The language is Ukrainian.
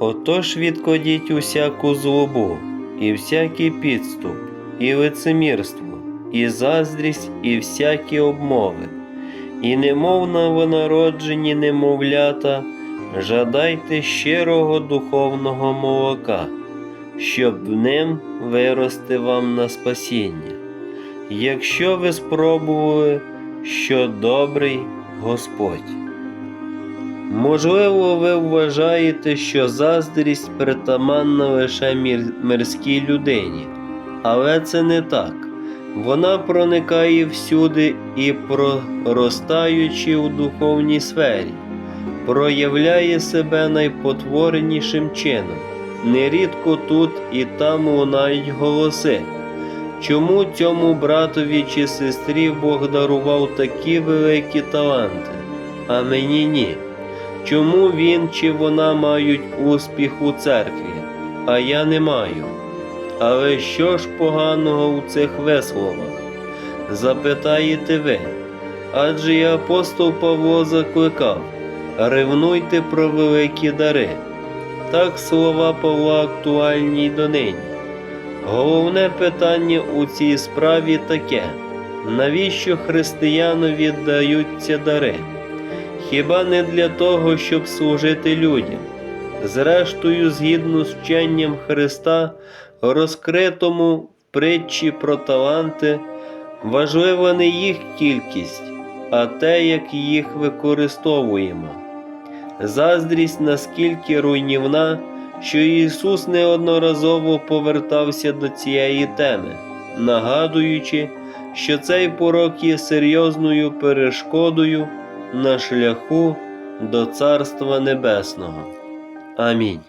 Отож відкладіть усяку злобу, і всякий підступ, і лицемірство, і заздрість, і всякі обмови, і немов новонароджені немовлята, жадайте щирого духовного молока, щоб в ним вирости вам на спасіння. Якщо ви спробували, що добрий Господь. Можливо, ви вважаєте, що заздрість притаманна лише мирській людині, але це не так. Вона проникає всюди і, проростаючи у духовній сфері, проявляє себе найпотворенішим чином. Нерідко тут і там лунають голоси. Чому цьому братові чи сестрі Бог дарував такі великі таланти, а мені ні? Чому він чи вона мають успіх у церкві, а я не маю? Але що ж поганого у цих висловах? Запитаєте ви. Адже і апостол Павло закликав ревнуйте про великі дари. Так слова Павла актуальні й донині. Головне питання у цій справі таке: навіщо християнові даються дари? Хіба не для того, щоб служити людям? Зрештою, згідно з вченням Христа, розкритому в притчі про таланти, важлива не їх кількість, а те, як їх використовуємо. Заздрість наскільки руйнівна, що Ісус неодноразово повертався до цієї теми, нагадуючи, що цей порок є серйозною перешкодою на шляху до Царства Небесного. Амінь.